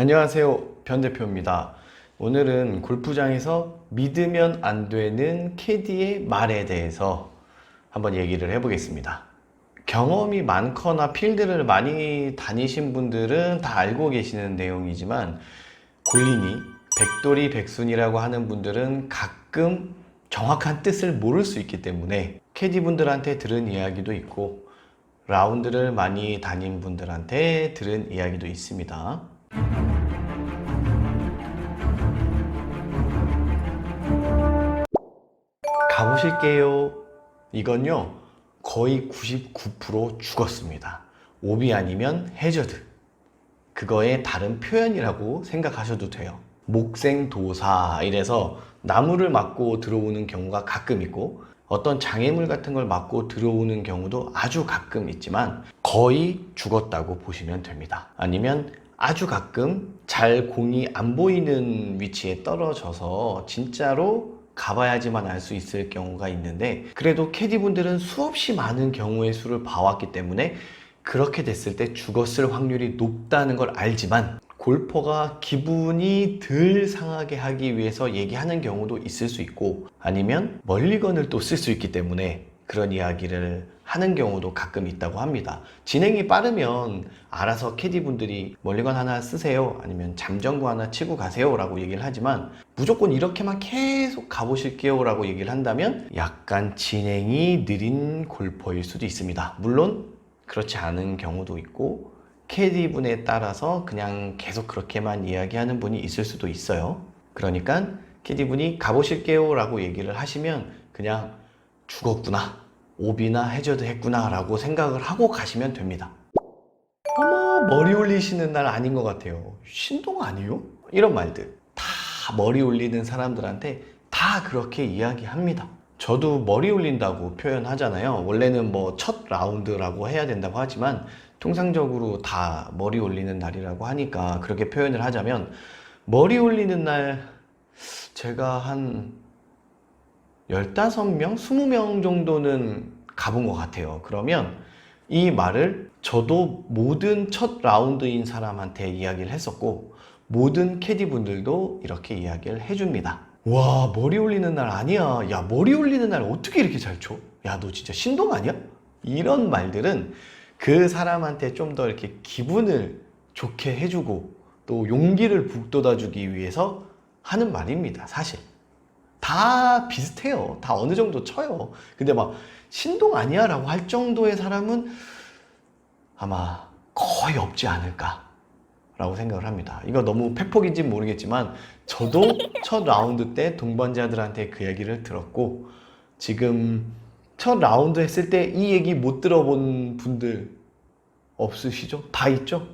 안녕하세요. 변 대표입니다. 오늘은 골프장에서 믿으면 안 되는 캐디의 말에 대해서 한번 얘기를 해보겠습니다. 경험이 많거나 필드를 많이 다니신 분들은 다 알고 계시는 내용이지만 굴리니 백돌이 백순이라고 하는 분들은 가끔 정확한 뜻을 모를 수 있기 때문에 캐디 분들한테 들은 이야기도 있고 라운드를 많이 다닌 분들한테 들은 이야기도 있습니다. 보실게요. 이건요, 거의 99% 죽었습니다. 오비 아니면 해저드. 그거의 다른 표현이라고 생각하셔도 돼요. 목생도사 이래서 나무를 맞고 들어오는 경우가 가끔 있고 어떤 장애물 같은 걸 맞고 들어오는 경우도 아주 가끔 있지만 거의 죽었다고 보시면 됩니다. 아니면 아주 가끔 잘 공이 안 보이는 위치에 떨어져서 진짜로 가봐야지만 알 수 있을 경우가 있는데 그래도 캐디분들은 수없이 많은 경우의 수를 봐왔기 때문에 그렇게 됐을 때 죽었을 확률이 높다는 걸 알지만 골퍼가 기분이 덜 상하게 하기 위해서 얘기하는 경우도 있을 수 있고 아니면 멀리건을 또 쓸 수 있기 때문에 그런 이야기를 하는 경우도 가끔 있다고 합니다. 진행이 빠르면 알아서 캐디분들이 멀리건 하나 쓰세요. 아니면 잠정구 하나 치고 가세요. 라고 얘기를 하지만 무조건 이렇게만 계속 가보실게요. 라고 얘기를 한다면 약간 진행이 느린 골퍼일 수도 있습니다. 물론 그렇지 않은 경우도 있고 캐디 분에 따라서 그냥 계속 그렇게만 이야기하는 분이 있을 수도 있어요. 그러니까 캐디 분이 가보실게요 라고 얘기를 하시면 그냥 죽었구나. 오비나 해저드 했구나 라고 생각을 하고 가시면 됩니다. 어머, 머리 올리시는 날 아닌 것 같아요. 신동 아니요? 이런 말들. 다 머리 올리는 사람들한테 다 그렇게 이야기합니다. 저도 머리 올린다고 표현하잖아요. 원래는 뭐 첫 라운드라고 해야 된다고 하지만 통상적으로 다 머리 올리는 날이라고 하니까 그렇게 표현을 하자면 머리 올리는 날 제가 한 15명, 20명 정도는 가본 것 같아요. 그러면 이 말을 저도 모든 첫 라운드인 사람한테 이야기를 했었고 모든 캐디 분들도 이렇게 이야기를 해줍니다. 와 머리 올리는 날 아니야. 야 머리 올리는 날 어떻게 이렇게 잘 쳐? 야 너 진짜 신동 아니야? 이런 말들은 그 사람한테 좀 더 이렇게 기분을 좋게 해주고 또 용기를 북돋아주기 위해서 하는 말입니다. 사실. 다 비슷해요. 다 어느 정도 쳐요. 근데 막 신동 아니야 라고 할 정도의 사람은 아마 거의 없지 않을까 라고 생각을 합니다. 이거 너무 팩폭인지 모르겠지만 저도 첫 라운드 때 동반자들한테 그 얘기를 들었고 지금 첫 라운드 했을 때 이 얘기 못 들어본 분들 없으시죠? 다 있죠?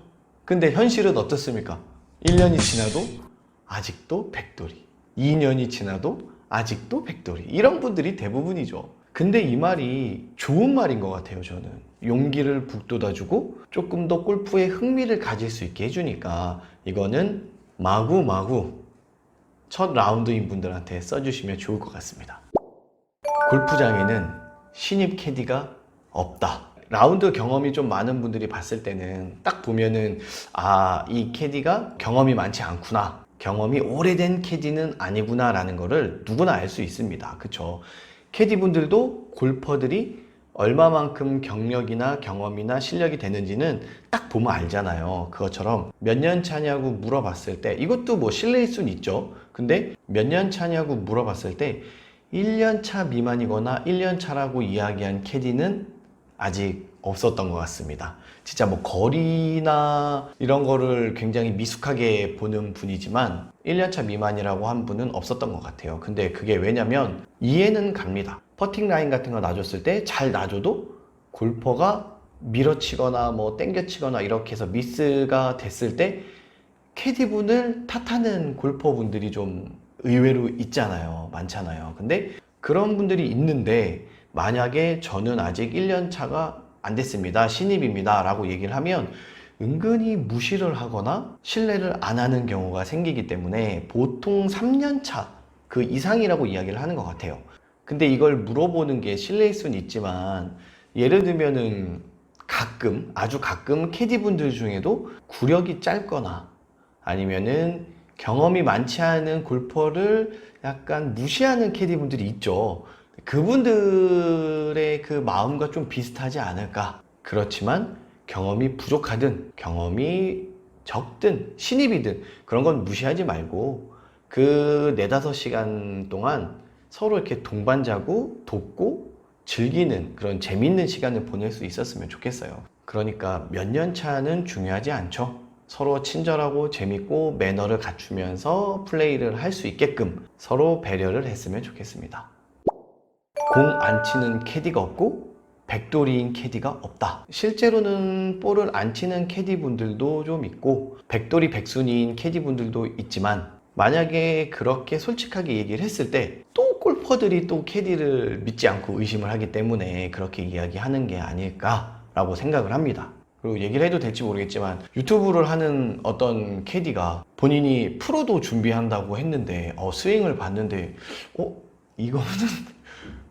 근데 현실은 어떻습니까? 1년이 지나도 아직도 백돌이. 2년이 지나도 아직도 백돌이. 이런 분들이 대부분이죠. 근데 이 말이 좋은 말인 것 같아요, 저는. 용기를 북돋아주고 조금 더 골프에 흥미를 가질 수 있게 해주니까 이거는 마구마구 첫 라운드인 분들한테 써주시면 좋을 것 같습니다. 골프장에는 신입 캐디가 없다. 라운드 경험이 좀 많은 분들이 봤을 때는 딱 보면은 아, 이 캐디가 경험이 많지 않구나. 경험이 오래된 캐디는 아니구나라는 거를 누구나 알 수 있습니다. 그쵸? 캐디 분들도 골퍼들이 얼마만큼 경력이나 경험이나 실력이 되는지는 딱 보면 알잖아요. 그것처럼 몇 년 차냐고 물어봤을 때 이것도 뭐 실례일 순 있죠. 근데 몇 년 차냐고 물어봤을 때 1년 차 미만이거나 1년 차라고 이야기한 캐디는 아직 없었던 것 같습니다. 진짜 뭐 거리나 이런 거를 굉장히 미숙하게 보는 분이지만 1년차 미만이라고 한 분은 없었던 것 같아요. 근데 그게 왜냐면 이해는 갑니다. 퍼팅 라인 같은 거 놔줬을 때 잘 놔줘도 골퍼가 밀어치거나 뭐 땡겨치거나 이렇게 해서 미스가 됐을 때 캐디분을 탓하는 골퍼분들이 좀 의외로 있잖아요. 많잖아요. 근데 그런 분들이 있는데 만약에 저는 아직 1년 차가 안 됐습니다. 신입입니다. 라고 얘기를 하면 은근히 무시를 하거나 신뢰를 안 하는 경우가 생기기 때문에 보통 3년 차 그 이상이라고 이야기를 하는 것 같아요. 근데 이걸 물어보는 게 실례일 수는 있지만 예를 들면은 가끔 아주 가끔 캐디분들 중에도 구력이 짧거나 아니면은 경험이 많지 않은 골퍼를 약간 무시하는 캐디분들이 있죠. 그분들의 그 마음과 좀 비슷하지 않을까. 그렇지만 경험이 부족하든 경험이 적든 신입이든 그런 건 무시하지 말고 그 네다섯 시간 동안 서로 이렇게 동반자고 돕고 즐기는 그런 재밌는 시간을 보낼 수 있었으면 좋겠어요. 그러니까 몇 년 차는 중요하지 않죠. 서로 친절하고 재밌고 매너를 갖추면서 플레이를 할 수 있게끔 서로 배려를 했으면 좋겠습니다. 공 안 치는 캐디가 없고 백돌이인 캐디가 없다. 실제로는 볼을 안 치는 캐디 분들도 좀 있고 백돌이 백순이인 캐디 분들도 있지만 만약에 그렇게 솔직하게 얘기를 했을 때 또 골퍼들이 또 캐디를 믿지 않고 의심을 하기 때문에 그렇게 이야기하는 게 아닐까라고 생각을 합니다. 그리고 얘기를 해도 될지 모르겠지만 유튜브를 하는 어떤 캐디가 본인이 프로도 준비한다고 했는데 어, 스윙을 봤는데 어 이거는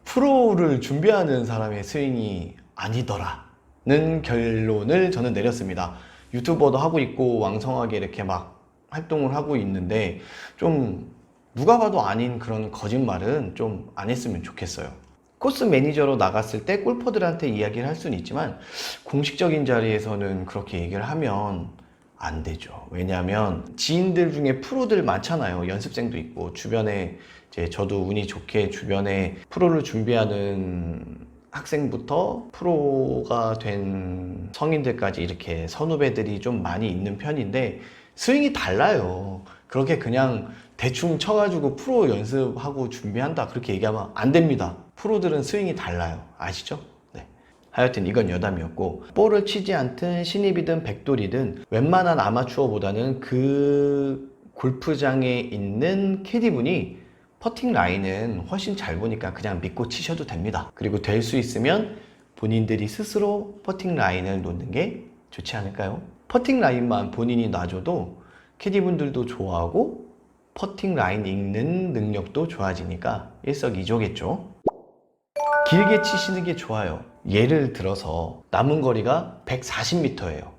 프로를 준비하는 사람의 스윙이 아니더라는 결론을 저는 내렸습니다. 유튜버도 하고 있고 왕성하게 이렇게 막 활동을 하고 있는데 좀 누가 봐도 아닌 그런 거짓말은 좀 안 했으면 좋겠어요. 코스 매니저로 나갔을 때 골퍼들한테 이야기를 할 수는 있지만 공식적인 자리에서는 그렇게 얘기를 하면 안 되죠. 왜냐하면 지인들 중에 프로들 많잖아요. 연습생도 있고 주변에 이제 저도 운이 좋게 주변에 프로를 준비하는 학생부터 프로가 된 성인들까지 이렇게 선후배들이 좀 많이 있는 편인데 스윙이 달라요. 그렇게 그냥 대충 쳐가지고 프로 연습하고 준비한다 그렇게 얘기하면 안 됩니다. 프로들은 스윙이 달라요. 아시죠? 네. 하여튼 이건 여담이었고 볼을 치지 않든 신입이든 백돌이든 웬만한 아마추어보다는 그 골프장에 있는 캐디분이 퍼팅 라인은 훨씬 잘 보니까 그냥 믿고 치셔도 됩니다. 그리고 될 수 있으면 본인들이 스스로 퍼팅 라인을 놓는 게 좋지 않을까요? 퍼팅 라인만 본인이 놔줘도 캐디분들도 좋아하고 퍼팅 라인 읽는 능력도 좋아지니까 일석이조겠죠. 길게 치시는 게 좋아요. 예를 들어서 남은 거리가 140m예요.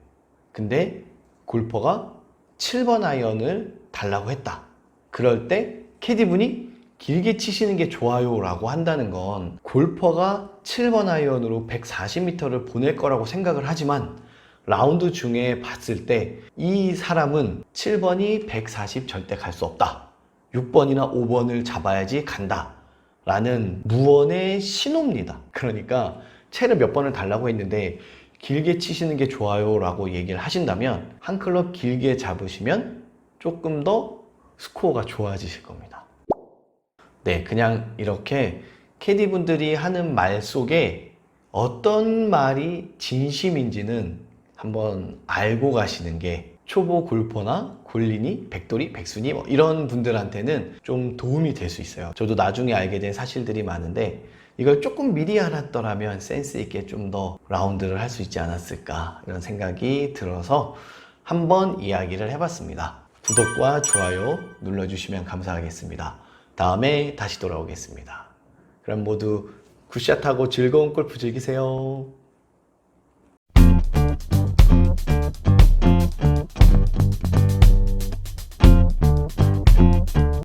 근데 골퍼가 7번 아이언을 달라고 했다. 그럴 때 캐디분이 길게 치시는 게 좋아요 라고 한다는 건 골퍼가 7번 아이언으로 140m를 보낼 거라고 생각을 하지만 라운드 중에 봤을 때 이 사람은 7번이 140 절대 갈 수 없다. 6번이나 5번을 잡아야지 간다. 라는 무언의 신호입니다. 그러니까 채를 몇 번을 달라고 했는데 길게 치시는 게 좋아요 라고 얘기를 하신다면 한 클럽 길게 잡으시면 조금 더 스코어가 좋아지실 겁니다. 네, 그냥 이렇게 캐디 분들이 하는 말 속에 어떤 말이 진심인지는 한번 알고 가시는 게 초보 골퍼나 골린이, 백돌이, 백순이 뭐 이런 분들한테는 좀 도움이 될 수 있어요. 저도 나중에 알게 된 사실들이 많은데 이걸 조금 미리 알았더라면 센스 있게 좀 더 라운드를 할 수 있지 않았을까 이런 생각이 들어서 한번 이야기를 해봤습니다. 구독과 좋아요 눌러주시면 감사하겠습니다. 다음에 다시 돌아오겠습니다. 그럼 모두 굿샷하고 즐거운 골프 즐기세요.